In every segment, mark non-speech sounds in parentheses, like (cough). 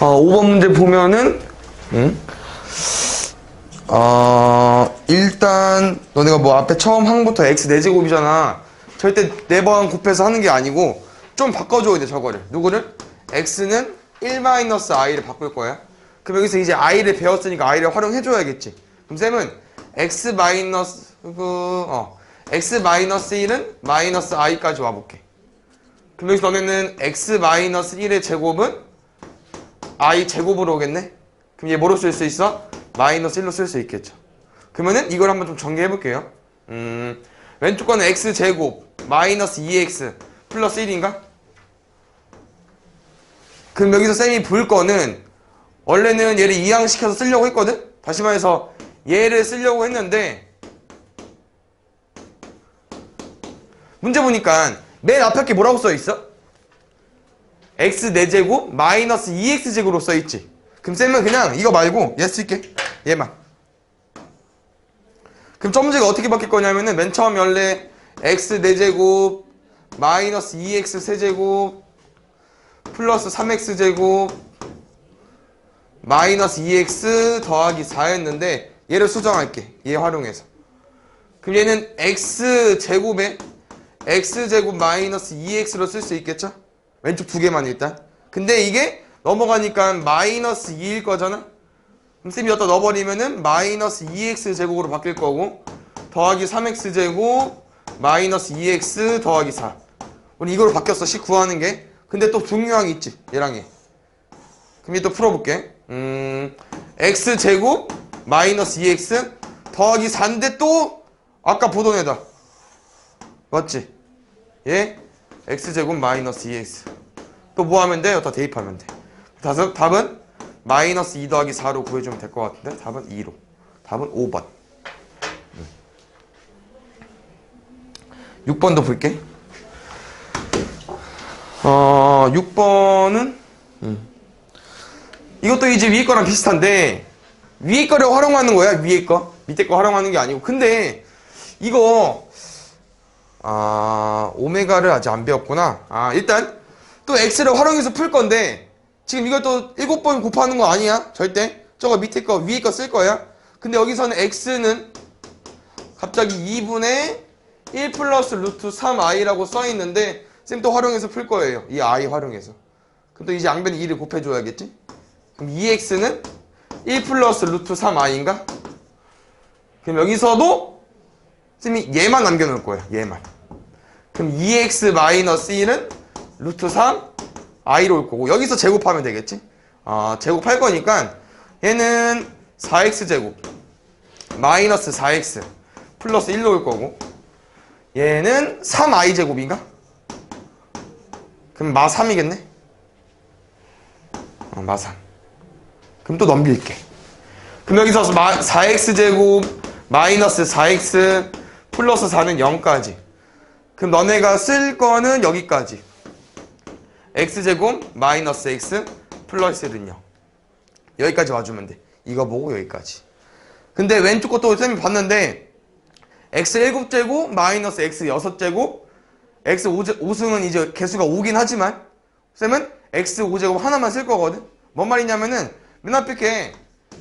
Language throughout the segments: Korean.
어, 5번 문제 보면은, 응? 어, 일단, 너네가 뭐 앞에 처음 항부터 x 4제곱이잖아. 절대 4번 곱해서 하는 게 아니고, 좀 바꿔줘야 돼, 저거를. 누구를? x는 1-i를 바꿀 거야. 그럼 여기서 이제 i를 배웠으니까 i를 활용해줘야겠지. 그럼 쌤은 x 마이너스, 그, 어, x 마이너스 1은 마이너스 i까지 와볼게. 그럼 여기서 너네는 x 마이너스 1의 제곱은 i 제곱으로 오겠네? 그럼 얘 뭐로 쓸 수 있어? 마이너스 1로 쓸 수 있겠죠. 그러면은 이걸 한번 좀 전개해 볼게요. 음, 왼쪽 거는 x 제곱 마이너스 2x 플러스 1인가? 그럼 여기서 쌤이 볼 거는 원래는 얘를 이항시켜서 쓰려고 했거든? 다시 말해서 얘를 쓰려고 했는데 문제 보니까 맨 앞에 게 뭐라고 써 있어? X 4제곱 마이너스 2x제곱으로 써있지. 그럼 쌤은 그냥 이거 말고 얘 쓸게. 얘만 그럼 점제가 어떻게 바뀔 거냐면은 맨 처음 원래 x 4제곱 마이너스 2x 세제곱 플러스 3x제곱 마이너스 2x 더하기 4였는데 얘를 수정할게. 얘 활용해서. 그럼 얘는 x제곱에 x제곱 마이너스 2x로 쓸 수 있겠죠? 왼쪽 두 개만 일단. 근데 이게 넘어가니까 마이너스 2일 거잖아? 그럼 쌤이 여기다 넣어버리면은 마이너스 2x 제곱으로 바뀔 거고 더하기 3x 제곱 마이너스 2x 더하기 4 우리 이걸로 바뀌었어 식 구하는 게. 근데 또 중요한 게 있지 얘랑 얘 그럼 이또 풀어볼게. 음 x 제곱 마이너스 2x 더하기 4인데 또 아까 보던 애다. 맞지? 예? X제곱 마이너스 2x 또 뭐 하면 돼? 여기다 대입하면 돼. 다섯, 답은 마이너스 2 더하기 4로 구해주면 될 것 같은데? 답은 2로. 답은 5번. 6번도 볼게. 어 6번은 이것도 이제 위에 거랑 비슷한데 위에 거를 활용하는 거야 위에 거. 밑에 거 활용하는 게 아니고. 근데 이거 아 오메가를 아직 안 배웠구나. 아 일단 또 x를 활용해서 풀 건데 지금 이걸 또 7번 곱하는 거 아니야? 절대? 저거 밑에 거 위에 거 쓸 거야? 근데 여기서는 x는 갑자기 2분의 1 플러스 루트 3i라고 써 있는데 쌤 또 활용해서 풀 거예요. 이 i 활용해서. 그럼 또 이제 양변 2를 곱해줘야겠지? 그럼 2x는 1 플러스 루트 3i인가? 그럼 여기서도 쌤이 얘만 남겨놓을 거야. 얘만 그럼 2x 마이너스 1은 루트 3 i로 올 거고 여기서 제곱하면 되겠지 아 제곱할 거니까 얘는 4x 제곱 마이너스 4x 플러스 1로 올 거고 얘는 3i 제곱인가? 그럼 마 3이겠네? 어, 마 3. 그럼 또 넘길게. 그럼 여기서 마, 4x 제곱 마이너스 4x 플러스 4는 0까지. 그럼 너네가 쓸 거는 여기까지. x 제곱 마이너스 x 플러스 1은 0. 여기까지 와주면 돼. 이거 보고 여기까지. 근데 왼쪽 것도 쌤이 봤는데 x 7제곱 마이너스 x 6제곱 x 5승은 이제 개수가 5긴 하지만 쌤은 x 5제곱 하나만 쓸 거거든 뭔 말이냐면은 맨 앞에 게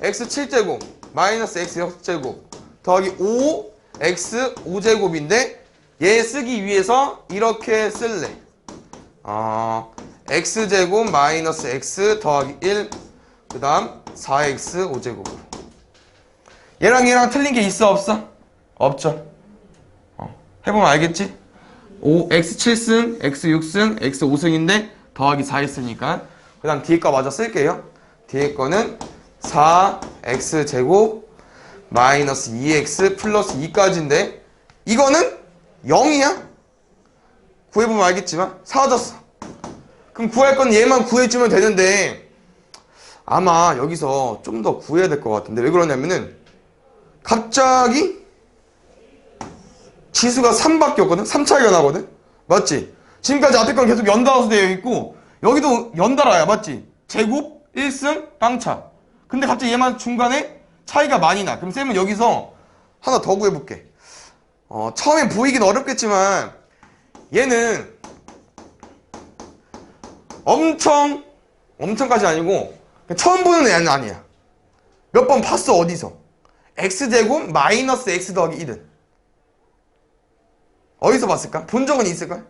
x 7제곱 마이너스 x 6제곱 더하기 5 x 5제곱인데 얘 쓰기 위해서 이렇게 쓸래 어, x제곱 마이너스 x 더하기 1 그 다음 4x 5제곱으로 얘랑 얘랑 틀린 게 있어 없어? 없죠. 어, 해보면 알겠지? 5, x7승, x6승, x5승인데 더하기 4 했으니까 그 다음 뒤에 거 마저 쓸게요. 뒤에 거는 4x제곱 마이너스 2x 플러스 2까지인데 이거는 0이야? 구해보면 알겠지만 사라졌어. 그럼 구할 건 얘만 구해주면 되는데 아마 여기서 좀 더 구해야 될 것 같은데 왜 그러냐면은 갑자기 지수가 3밖에 없거든? 3차이가 나거든? 맞지? 지금까지 앞에 건 계속 연달아서 되어 있고 여기도 연달아야 맞지? 제곱 1승 빵차 근데 갑자기 얘만 중간에 차이가 많이 나 그럼 쌤은 여기서 하나 더 구해볼게 어, 처음엔 보이긴 어렵겠지만 얘는 엄청 엄청까지 아니고 처음 보는 애는 아니야. 몇 번 봤어, 어디서. x제곱 마이너스 x 더하기 1은. 어디서 봤을까? 본 적은 있을까?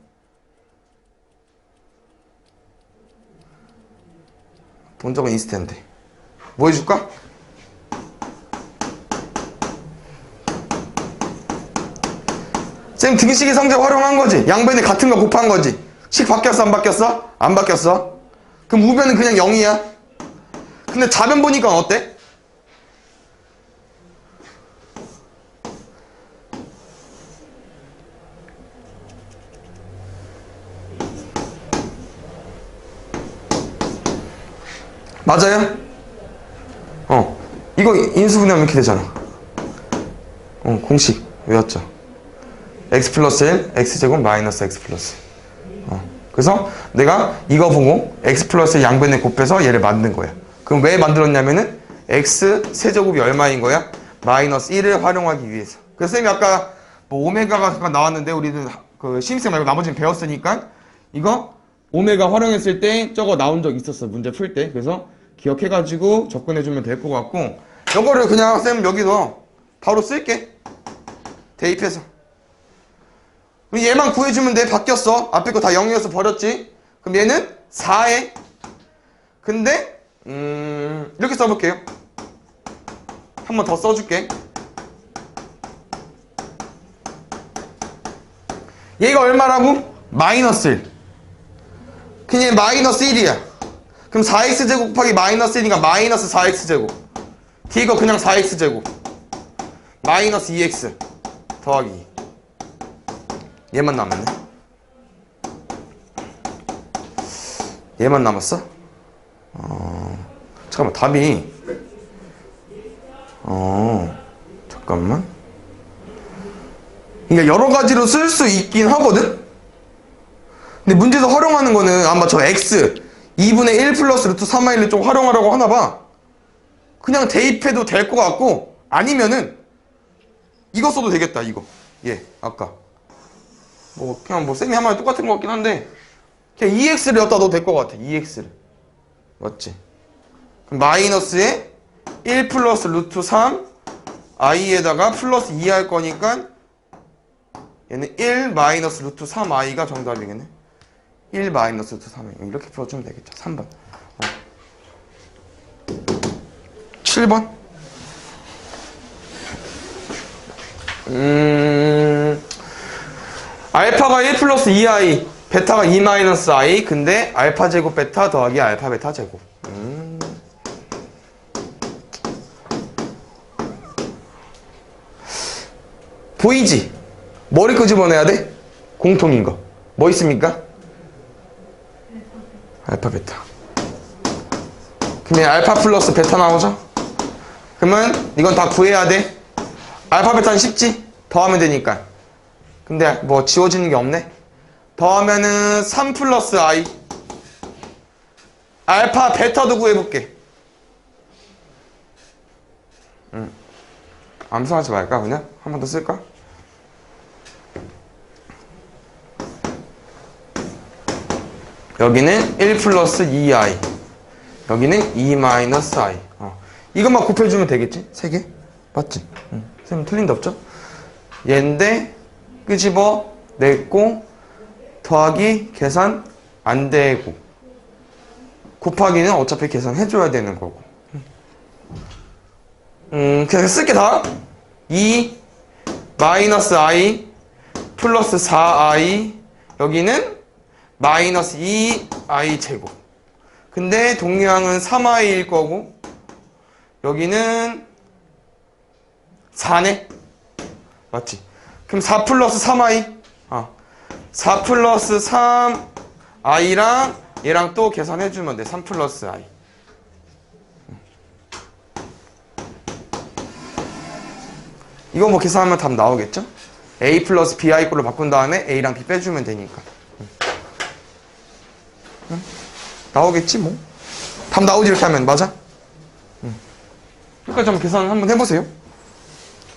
본 적은 있을 텐데. 뭐 해줄까? 쌤 등식의 성질 활용한 거지. 양변이 같은 거 곱한 거지. 식 바뀌었어, 안 바뀌었어? 안 바뀌었어. 그럼 우변은 그냥 0이야. 근데 좌변 보니까 어때? 맞아요? 어. 이거 인수분해하면 이렇게 되잖아. 어, 공식. 외웠죠? X 플러스 1, x제곱 마이너스 x 플러스 1. 어. 그래서 내가 이거 보고 x 플러스 양변에 곱해서 얘를 만든 거야. 그럼 왜 만들었냐면은 x 세제곱이 얼마인 거야? 마이너스 1을 활용하기 위해서. 그래서 쌤이 아까 뭐 오메가가 잠깐 나왔는데 우리는 그 신입생 말고 나머지는 배웠으니까 이거 오메가 활용했을 때 저거 나온 적 있었어 문제 풀 때. 그래서 기억해가지고 접근해주면 될 것 같고 이거를 그냥 쌤 여기서 바로 쓸게. 대입해서. 그럼 얘만 구해주면 돼. 바뀌었어. 앞에 거 다 0이어서 버렸지. 그럼 얘는 4에. 근데 음, 이렇게 써볼게요. 한 번 더 써줄게. 얘가 얼마라고? 마이너스 1. 그냥 얘 마이너스 1이야. 그럼 4x제곱 곱하기 마이너스 1이니까 마이너스 4x제곱. 뒤가 그냥 4x제곱. 마이너스 2x 더하기 2. 얘만 남았네. 얘만 남았어? 어, 잠깐만, 답이. 어, 잠깐만. 그러니까 여러 가지로 쓸 수 있긴 하거든? 근데 문제에서 활용하는 거는 아마 저 x 2분의 1 플러스 루트 3y를 좀 활용하라고 하나 봐. 그냥 대입해도 될 것 같고, 아니면은, 이거 써도 되겠다, 이거. 예, 아까. 뭐, 그냥 뭐, 쌤이 한말 똑같은 것 같긴 한데, 그냥 2x를 여기다 넣어도 될 것 같아, 2x를. 맞지? 그럼 마이너스에 1 플러스 루트 3, i에다가 플러스 2 할 거니까, 얘는 1 마이너스 루트 3i가 정답이겠네. 1 마이너스 루트 3i. 이렇게 풀어주면 되겠죠. 3번. 어. 7번. 음, 알파가 1 플러스 2i, 베타가 2 마이너스 i, 근데 알파 제곱 베타 더하기 알파 베타 제곱. 음. 보이지? 머리 끄집어내야 돼? 공통인 거. 뭐 있습니까? 알파 베타. 그러면 알파 플러스 베타 나오죠? 그러면 이건 다 구해야 돼. 알파 베타는 쉽지? 더하면 되니까. 근데 뭐 지워지는 게 없네. 더하면은 3 플러스 i. 알파 베타도 구해볼게. 응. 암송하지 말까 그냥? 한 번 더 쓸까? 여기는 1 플러스 2i. 여기는 2 마이너스 i. 어. 이것만 곱해주면 되겠지? 세 개? 맞지? 응. 선생님 틀린 데 없죠? 얘인데 끄집어 냈고 더하기 계산 안 되고 곱하기는 어차피 계산해줘야 되는 거고. 음 그냥 쓸게 다. 2 마이너스 i 플러스 4i 여기는 마이너스 2i 제곱. 근데 동량은 3i일 거고 여기는 4네. 맞지? 그럼 4 플러스 3i 어. 4 플러스 3i랑 얘랑 또 계산해주면 돼. 3 플러스 i. 이거 뭐 계산하면 답 나오겠죠? a 플러스 bi 꼴로 바꾼 다음에 a랑 b 빼주면 되니까. 응? 나오겠지 뭐. 답 나오지 이렇게 하면 맞아? 응. 여기까지 한번 계산 한번 해보세요.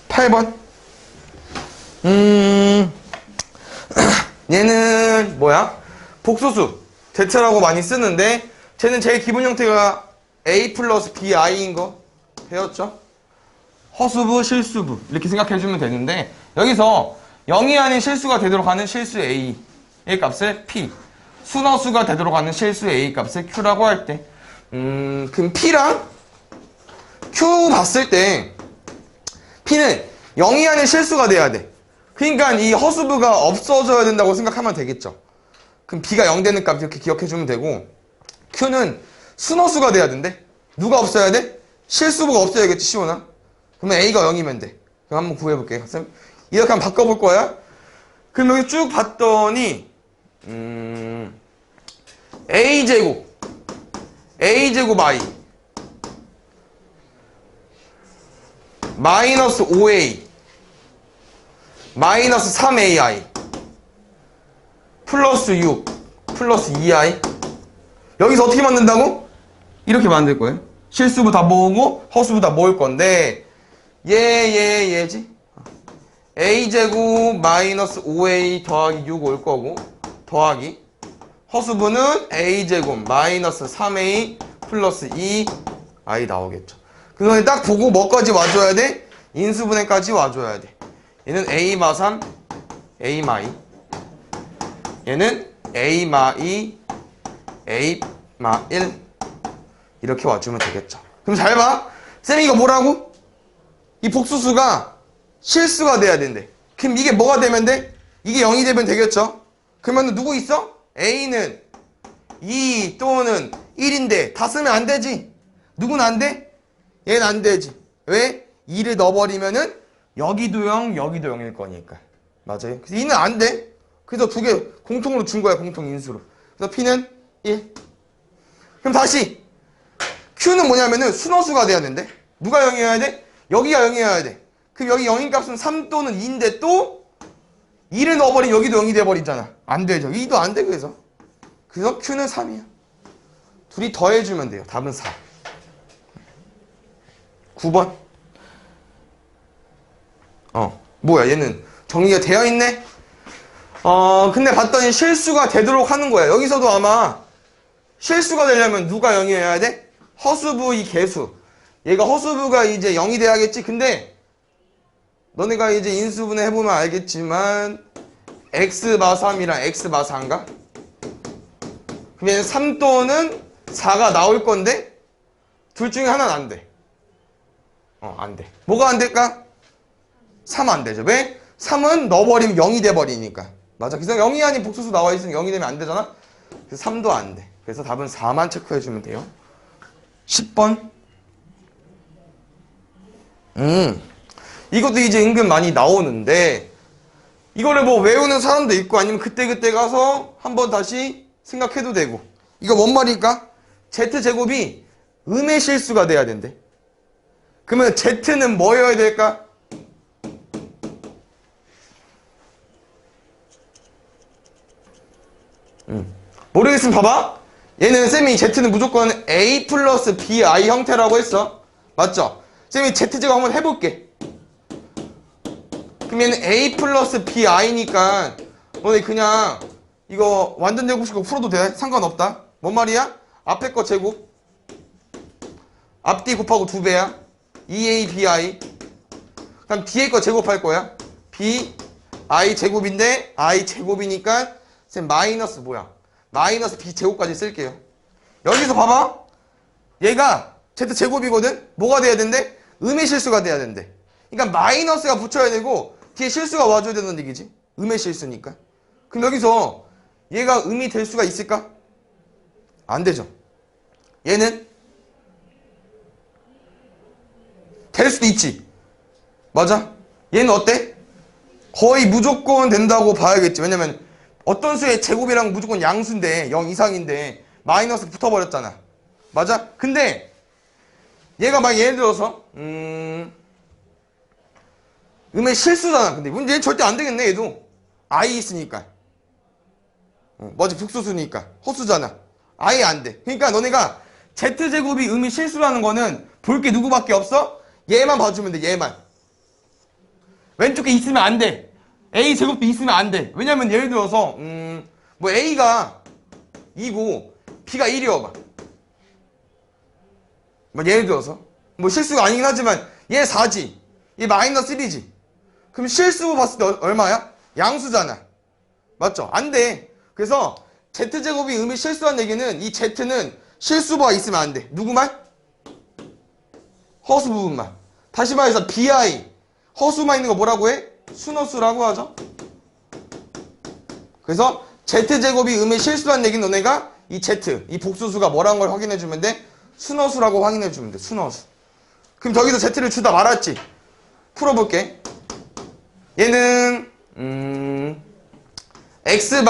8번. 음. (clears throat) 얘는 뭐야? 복소수 대체라고 많이 쓰는데 쟤는 제일 기본 형태가 A 플러스 BI인 거 배웠죠? 허수부, 실수부 이렇게 생각해주면 되는데 여기서 0이 아닌 실수가 되도록 하는 실수 A의 값을 P 순허수가 되도록 하는 실수 A 값을 Q라고 할 때 음, 그럼 P랑 Q 봤을 때 P는 0이 아닌 실수가 돼야 돼 그러니까 이 허수부가 없어져야 된다고 생각하면 되겠죠 그럼 B가 0 되는 값 이렇게 기억해주면 되고 Q는 순허수가 돼야 된대 누가 없어야 돼? 실수부가 없어야겠지 시원아 그러면 A가 0이면 돼. 그럼 한번 구해볼게. 쌤, 이렇게 한번 바꿔볼 거야. 그럼 여기 쭉 봤더니, 음, A제곱, A제곱 I, 마이너스 5A, 마이너스 3AI, 플러스 6, 플러스 2I. 여기서 어떻게 만든다고? 이렇게 만들 거예요. 실수부 다 모으고 허수부 다 모을 건데, 얘, 얘, 얘지? a제곱 마이너스 5a 더하기 6 올 거고 더하기 허수부는 a제곱 마이너스 3a 플러스 2i 나오겠죠. 그거는 딱 보고 뭐까지 와줘야 돼? 인수분해까지 와줘야 돼. 얘는 a 마 3, a 마 2. 얘는 a 마 2, a 마 1. 이렇게 와주면 되겠죠. 그럼 잘 봐. 쌤이 이거 뭐라고? 이 복수수가 실수가 돼야 된대. 그럼 이게 뭐가 되면 돼? 이게 0이 되면 되겠죠? 그러면 누구 있어? A는 2 또는 1인데 다 쓰면 안 되지. 누군 안 돼? 얘는 안 되지. 왜? 2를 넣어버리면은 여기도 0, 여기도 0일 거니까. 맞아요. 그래서 2는 안 돼. 그래서 두 개 공통으로 준 거야, 공통 인수로. 그래서 P는 1. 그럼 다시 Q는 뭐냐면은 순허수가 돼야 된대. 누가 0이어야 돼? 여기가 0이어야 돼. 그럼 여기 0인 값은 3 또는 2인데 또 2를 넣어버리면 여기도 0이 돼버리잖아. 안 되죠. 2도 안 돼, 그래서. 그래서 Q는 3이야. 둘이 더해주면 돼요. 답은 4. 9번. 어, 뭐야, 얘는 정리가 되어 있네? 어, 근데 봤더니 실수가 되도록 하는 거야. 여기서도 아마 실수가 되려면 누가 0이어야 돼? 허수부 이 개수. 얘가 허수부가 이제 0이 돼야겠지. 근데 너네가 이제 인수분해 해보면 알겠지만 x 마 3이랑 x 마 4인가? 그러면 3 또는 4가 나올 건데 둘 중에 하나는 안 돼. 어, 안 돼. 뭐가 안 될까? 3 안 되죠. 왜? 3은 넣어버리면 0이 돼버리니까. 맞아. 그래서 0이 아닌 복수수 나와 있으면 0이 되면 안 되잖아? 그래서 3도 안 돼. 그래서 답은 4만 체크해주면 돼요. 10번. 음. 이것도 이제 은근 많이 나오는데, 이거를 뭐 외우는 사람도 있고 아니면 그때그때 가서 한번 다시 생각해도 되고. 이거 뭔 말일까? Z제곱이 음의 실수가 돼야 된대. 그러면 Z는 뭐여야 될까? 음. 모르겠으면 봐봐. 얘는 쌤이 Z는 무조건 A 플러스 BI 형태라고 했어. 맞죠? 쌤이 Z제곱 한번 해볼게. 그럼 얘는 A 플러스 BI니까 너네 그냥 이거 완전 제곱식 풀어도 돼. 상관없다. 뭔 말이야? 앞에 거 제곱. 앞뒤 곱하고 두 배야. 2A BI. 그럼 뒤에 거 제곱할 거야. B I 제곱인데 I 제곱이니까 쌤 마이너스 뭐야? 마이너스 B 제곱까지 쓸게요. 여기서 봐봐. 얘가 Z 제곱이거든. 뭐가 돼야 된대? 음의 실수가 돼야 된대. 그러니까 마이너스가 붙여야 되고 뒤에 실수가 와줘야 되는 얘기지. 음의 실수니까. 그럼 여기서 얘가 음이 될 수가 있을까? 안 되죠. 얘는 될 수도 있지. 맞아? 얘는 어때? 거의 무조건 된다고 봐야겠지. 왜냐면 어떤 수의 제곱이랑 무조건 양수인데 0 이상인데 마이너스 붙어버렸잖아. 맞아? 근데 얘가 막 예를 들어서 음 음의 실수잖아. 근데 문제 얘 절대 안 되겠네 얘도 i 있으니까. 어, 뭐지 북수수니까 허수잖아. 아예 안 돼. 그러니까 너네가 z제곱이 음이 실수라는 거는 볼 게 누구밖에 없어? 얘만 봐주면 돼 얘만. 왼쪽에 있으면 안 돼. A 제곱도 있으면 안 돼. 왜냐면 예를 들어서 음, 뭐 A가 2고 B가 1이어봐. 뭐 예를 들어서 뭐 실수가 아니긴 하지만 얘 4지 얘 마이너스 1이지 그럼 실수 봤을 때 얼- 얼마야? 양수잖아 맞죠? 안 돼 그래서 z제곱이 의미 실수한 얘기는 이 z는 실수가 있으면 안 돼 누구만? 허수 부분만 다시 말해서 bi 허수만 있는 거 뭐라고 해? 순허수라고 하죠? 그래서 z제곱이 의미 실수한 얘기는 너네가 이 z 이 복수수가 뭐라는 걸 확인해 주면 돼? 순허수라고 확인해 주면 돼 순허수. 그럼 저기서 z를 주다 말았지? 풀어볼게. 얘는 음 x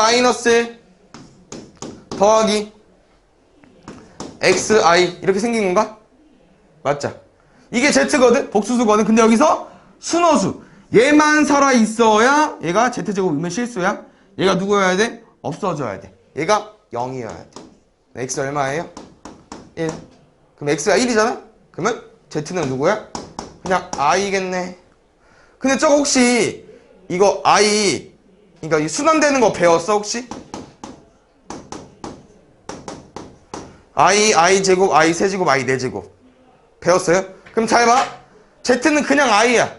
더하기 xi. 이렇게 생긴 건가? 맞자 이게 z거든? 복수수거든? 근데 여기서 순호수 얘만 살아있어야 얘가 z제곱이면 실수야 얘가 누구여야 돼? 없어져야 돼 얘가 0이어야 돼 x 얼마예요? 1 그럼 x가 1이잖아? 그러면 z는 누구야? 그냥 i겠네 근데 저거 혹시 이거 i 그러니까 이 순환되는 거 배웠어 혹시? i i 제곱 i 세제곱 i 네제곱 배웠어요? 그럼 잘 봐. z는 그냥 i야.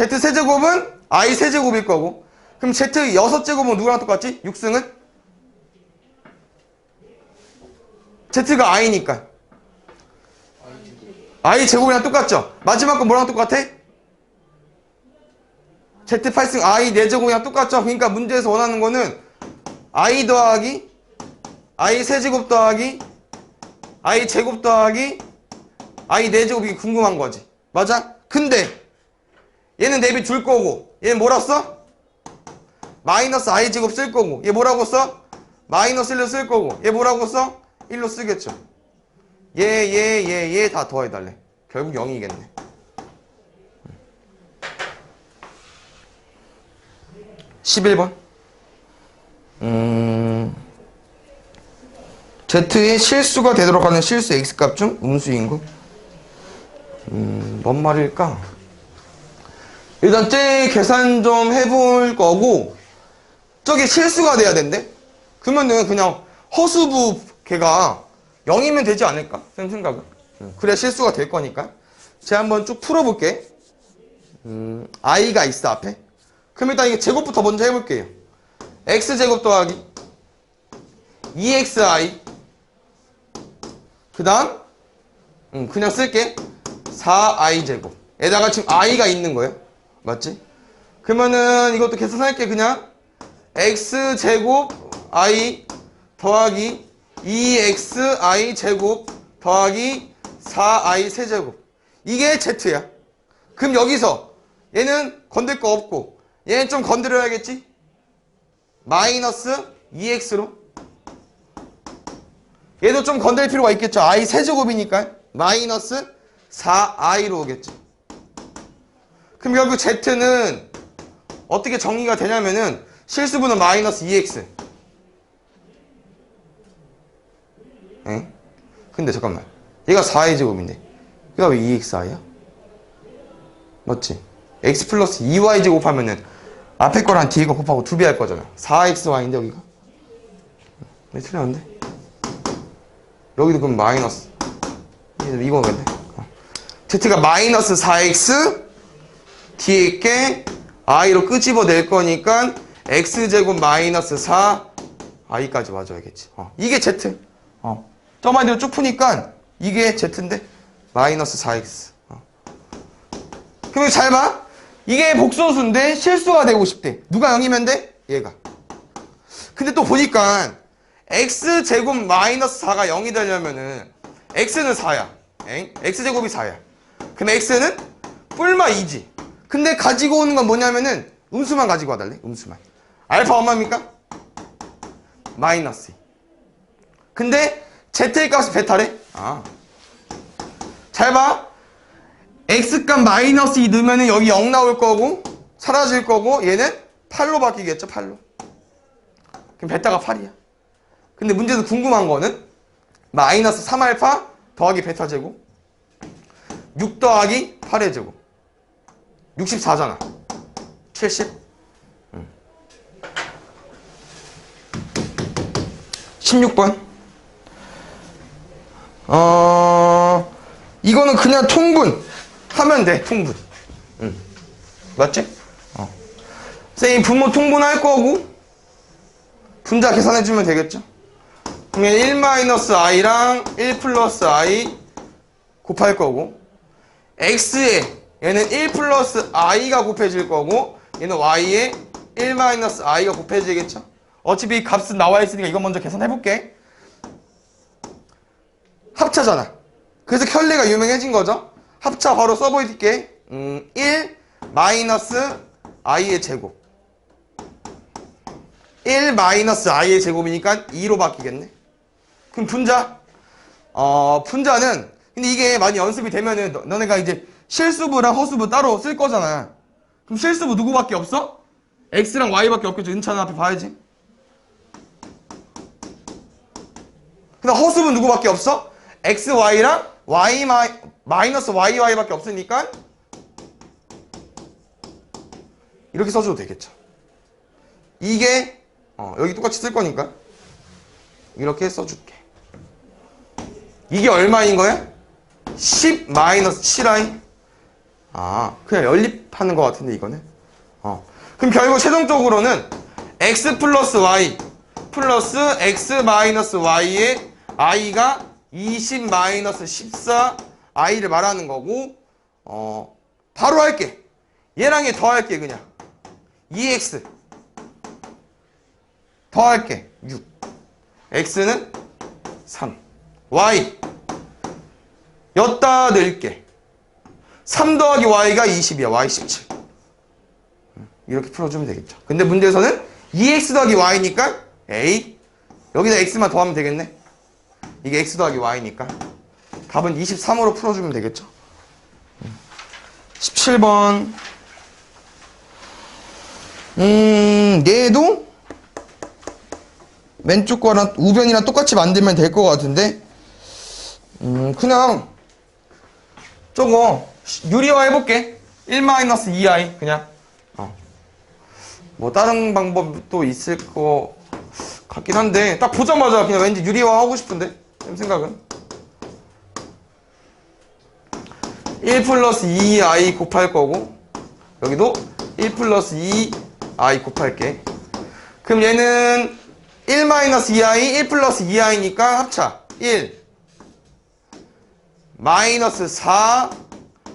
Z 세제곱은 i 세제곱일 거고. 그럼 z 여섯 제곱은 누구랑 똑같지? 6승은? z가 i니까. i 제곱이랑 똑같죠? 마지막 건 뭐랑 똑같아? z 8승 i 4제곱이랑 똑같죠? 그러니까 문제에서 원하는 거는 i 더하기 i 세제곱 더하기 i 제곱 더하기 i 4제곱이 궁금한 거지. 맞아? 근데 얘는 내비 줄 거고 얘는 뭐라 써? 마이너스 i 제곱 쓸 거고 얘 뭐라고 써? 마이너스 1로 쓸 거고 얘 뭐라고 써? 1로 쓰겠죠. 얘 얘 얘 얘 다 더해달래. 결국 0이겠네. 십일 번 음... Z의 실수가 되도록 하는 실수 X값 중 음수인구? 음, 뭔 말일까? 일단 쟤 계산 좀 해볼 거고 저게 실수가 돼야 된대? 그러면은 그냥 허수부 걔가 0이면 되지 않을까? 쌤 생각은. 음, 그래야 실수가 될 거니까. 제가 한번 쭉 풀어볼게. 음, i가 있어 앞에. 그럼 일단 이게 제곱부터 먼저 해볼게요. x제곱 더하기 2xi 그 다음 음, 그냥 쓸게. 4i 제곱. 에다가 지금 i가 있는 거예요 맞지? 그러면은 이것도 계산할게 그냥 x 제곱 i 더하기 2xi 제곱 더하기 4i 세제곱 이게 z야 그럼 여기서 얘는 건들 거 없고 얘는 좀 건드려야겠지? 마이너스 2x로 얘도 좀 건들 필요가 있겠죠. i 세제곱이니까 마이너스 4i로 오겠죠. 그럼 결국 z는 어떻게 정의가 되냐면은 실수분은 마이너스 2x. 에? 근데 잠깐만. 얘가 4i 제곱인데. 얘가 왜 2xi야? 맞지? x 플러스 2y 제곱하면은 앞에 거랑 뒤에 거 곱하고 두 배 할 거잖아. 4xy인데 여기가? 왜 틀렸는데? 여기도 그럼 마이너스 이거겠네 어. z가 마이너스 4x 뒤에 있게 i로 끄집어 낼 거니까 x제곱 마이너스 4 i까지 와줘야겠지 어. 이게 z 어. 저만 대로 쭉 푸니까 이게 z인데 마이너스 4x 어. 그럼 잘 봐 이게 복소수인데 실수가 되고 싶대 누가 0이면 돼? 얘가 근데 또 보니까 x제곱 마이너스 4가 0이 되려면은 x는 4야. 엥? x제곱이 4야. 그럼 x는 뿔마 2지. 근데 가지고 오는 건 뭐냐면은 음수만 가지고 와달래. 음수만. 알파 얼마입니까? 마이너스 2. 근데 z의 값이 베타래. 아. 잘 봐. x값 마이너스 2 넣으면은 여기 0 나올 거고 사라질 거고 얘는 8로 바뀌겠죠. 8로. 그럼 베타가 8이야. 근데 문제에서 궁금한 거는 마이너스 3알파 더하기 베타 제곱 6 더하기 8의 제곱 64잖아 70 음. 16번 어... 이거는 그냥 통분 하면 돼 통분 응. 맞지? 어. 쌤이 분모 통분할 거고 분자 계산해주면 되겠죠 그러면 1-i랑 1 플러스 i 곱할 거고 x에 얘는 1 플러스 i가 곱해질 거고 얘는 y에 1 마이너스 i가 곱해지겠죠? 어차피 이 값은 나와 있으니까 이거 먼저 계산해볼게. 합차잖아. 그래서 켤레가 유명해진 거죠? 합차 바로 써보일게. 음, 1 마이너스 i의 제곱. 1 마이너스 i의 제곱이니까 2로 바뀌겠네. 그럼 분자. 어 분자는 근데 이게 많이 연습이 되면은 너, 너네가 이제 실수부랑 허수부 따로 쓸 거잖아 그럼 실수부 누구밖에 없어? x랑 y밖에 없겠죠 은찬아 앞에 봐야지 근데 허수부 누구밖에 없어? x, y랑 y 마이, 마이너스 y, y밖에 없으니까 이렇게 써줘도 되겠죠 이게 어, 여기 똑같이 쓸 거니까 이렇게 써줄게 이게 얼마인 거야? 10 마이너스 7i 아 그냥 연립하는 것 같은데 이거는? 어. 그럼 결국 최종적으로는 x 플러스 y 플러스 x 마이너스 y의 i가 20 마이너스 14 i를 말하는 거고 어 바로 할게. 얘랑 얘 더할게 그냥. 2x 더할게 6 x는 3 y. 였다 넣을게 3 더하기 y가 20이야 y 17 이렇게 풀어주면 되겠죠. 근데 문제에서는 2x 더하기 y니까 a 여기다 x만 더하면 되겠네. 이게 x 더하기 y니까. 답은 23으로 풀어주면 되겠죠. 17번. 음 얘도 왼쪽 거랑 우변이랑 똑같이 만들면 될 것 같은데. 음 그냥 저거 유리화 해볼게. 1-2i 그냥. 어. 뭐 다른 방법도 있을 것 같긴 한데 딱 보자마자 그냥 왠지 유리화 하고 싶은데 쌤 생각은? 1 플러스 2i 곱할 거고 여기도 1 플러스 2i 곱할게. 그럼 얘는 1 마이너스 2i 1 플러스 2i니까 합차 1 마이너스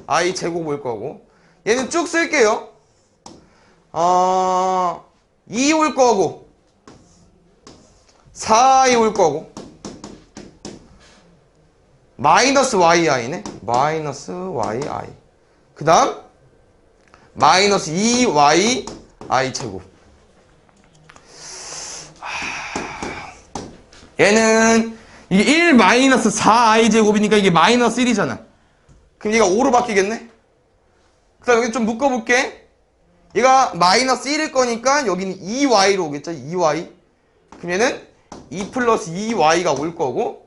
4i 제곱 올 거고. 얘는 쭉 쓸게요. 어, 2 올 거고. 4i 올 거고. 마이너스 yi네. 마이너스 yi. 그 다음 마이너스 2yi 제곱. 얘는 이게 1 마이너스 4i 제곱이니까 이게 마이너스 1이잖아 그럼 얘가 5로 바뀌겠네? 그 다음 여기 좀 묶어볼게. 얘가 마이너스 1일 거니까 여기는 2y로 오겠죠? 2y 그럼 얘는 2 플러스 2y가 올 거고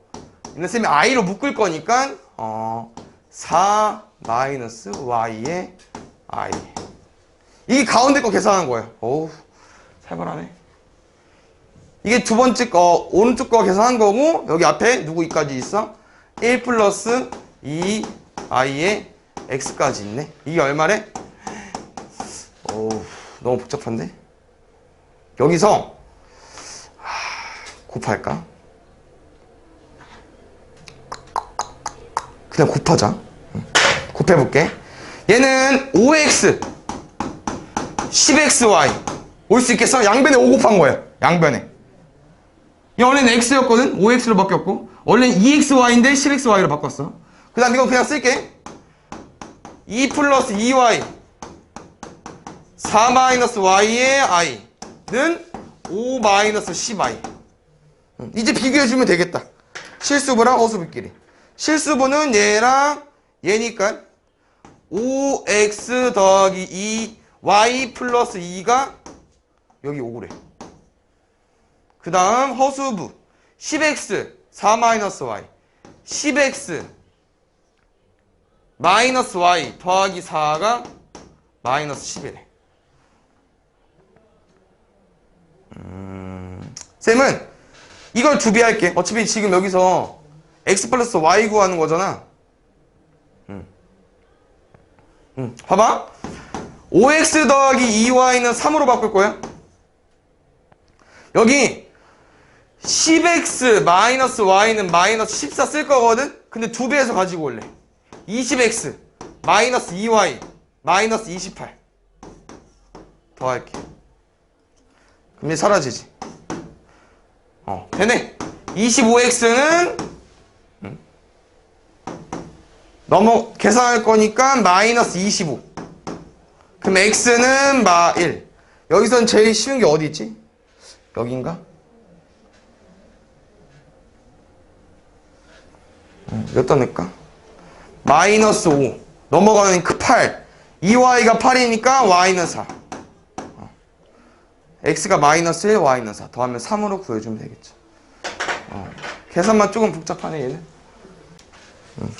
얘는 쌤이 i로 묶을 거니까 어, 4 마이너스 y의 i. 이게 가운데 거 계산한 거예요. 어우 살벌하네. 이게 두 번째 거 오른쪽 거 계산한 거고 여기 앞에 누구까지 있어? 1 플러스 2i의 x까지 있네 이게 얼마래? 어우 너무 복잡한데? 여기서 하, 곱할까? 그냥 곱하자 응. 곱해볼게 얘는 5x 10xy 올 수 있겠어? 양변에 5 곱한 거야 양변에 이 원래는 x였거든 5x로 바뀌었고 원래는 2xy인데 10xy로 바꿨어 그 다음 이거 그냥 쓸게. 2 플러스 2y 4 마이너스 y의 i는 5 마이너스 10i 음, 이제 비교해주면 되겠다. 실수부랑 허수부끼리. 실수부는 얘랑 얘니까 5x 더하기 2 y 플러스 2가 여기 5래. 그 다음 허수부. 10x 4 마이너스 y. 10x 마이너스 y 더하기 4가 마이너스 11에 음... 쌤은 이걸 두 배 할게 어차피 지금 여기서 x 플러스 y 구하는 거잖아 응. 봐봐. 5x 더하기 2y는 3으로 바꿀 거야. 여기 10x 마이너스 y는 마이너스 14 쓸 거거든? 근데 두 배에서 가지고 올래. 20x 마이너스 2y 마이너스 28 더할게. 그럼 이제 사라지지. 어, 되네. 25x는 넘어 계산할 거니까 마이너스 25. 그럼 x는 마 1. 여기선 제일 쉬운 게 어디 있지? 여긴가? 어, 몇더 넣을까? 마이너스 5. 넘어가는 그 8. 2y가 8이니까 y는 4. 어. x가 마이너스 1, y는 4. 더하면 3으로 구해주면 되겠죠. 어. 계산만 조금 복잡하네, 얘는. 음.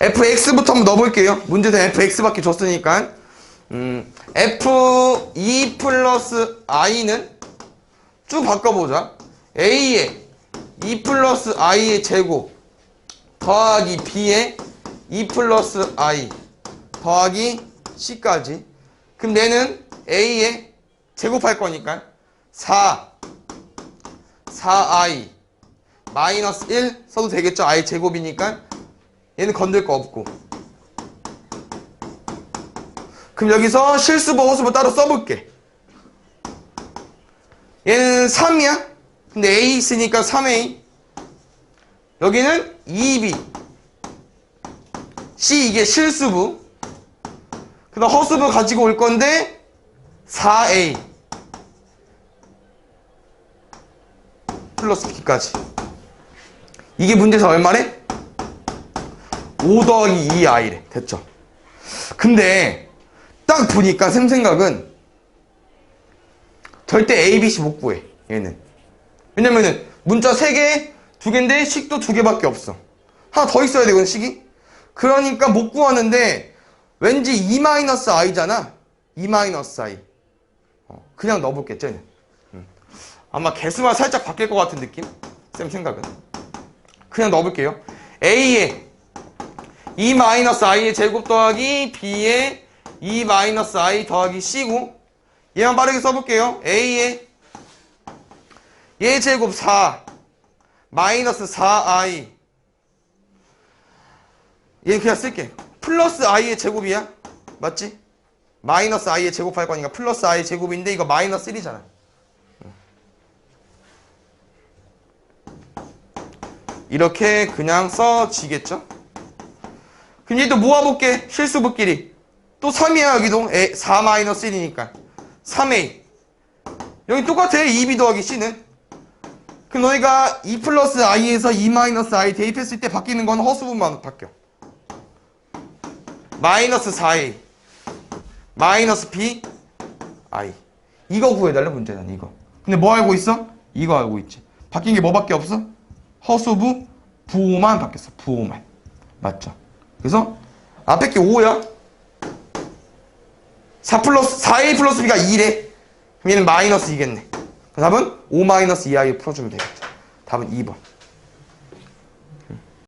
fx부터 한번 넣어볼게요. 문제는 fx밖에 줬으니까. 음, f2 플러스 i는 쭉 바꿔보자. a의 2 플러스 i의 제곱 더하기 b의 2 플러스 i 더하기 c까지. 그럼 얘는 a의 제곱할 거니까 4 4i 마이너스 1 써도 되겠죠? i 제곱이니까 얘는 건들 거 없고. 그럼 여기서 실수보, 호수보 따로 써볼게. 얘는 3이야. 근데 A 있으니까 3A. 여기는 2B. C 이게 실수부. 그 다음 허수부 가지고 올 건데 4A. 플러스 B까지. 이게 문제에서 얼마래? 5 더하기 2i래. 됐죠? 근데 딱 보니까 샘 생각은 절대 A, B, C 못 구해. 얘는. 왜냐면은 문자 3개, 2개인데 식도 2개밖에 없어. 하나 더 있어야 되거든, 식이. 그러니까 못 구하는데 왠지 2-i잖아. 2-i. 어, 그냥 얘는. 음. 아마 개수만 살짝 바뀔 것 같은 느낌? 쌤 생각은. 그냥 넣어볼게요. A에 2-i의 제곱 더하기 B의 2-i 더하기 C고 얘만 빠르게 써볼게요. A의 얘 제곱 4 마이너스 4i 얘 그냥 쓸게. 플러스 i의 제곱이야. 맞지? 마이너스 i의 제곱할 거니까 플러스 i 제곱인데 이거 마이너스 1이잖아. 이렇게 그냥 써지겠죠? 그럼 얘도 모아볼게. 실수부끼리. 또 3이야, 여기도. 4-1이니까. 3a. 여기 똑같아. 2b 더하기 c는. 그럼 너희가 2 플러스 i에서 2 마이너스 i 대입했을 때 바뀌는 건 허수분만 바뀌어. 마이너스 4a. 마이너스 b i. 이거 구해달래, 문제는 이거. 근데 뭐 알고 있어? 이거 알고 있지. 바뀐 게 뭐밖에 없어? 허수부, 부호만 바뀌었어. 부호만. 맞죠? 그래서 앞에 게 5야. 4 플러스 4a 플러스 b가 2래. 그럼 얘는 마이너스 2겠네. 답은 5 마이너스 2i 풀어주면 되겠죠. 답은 2번.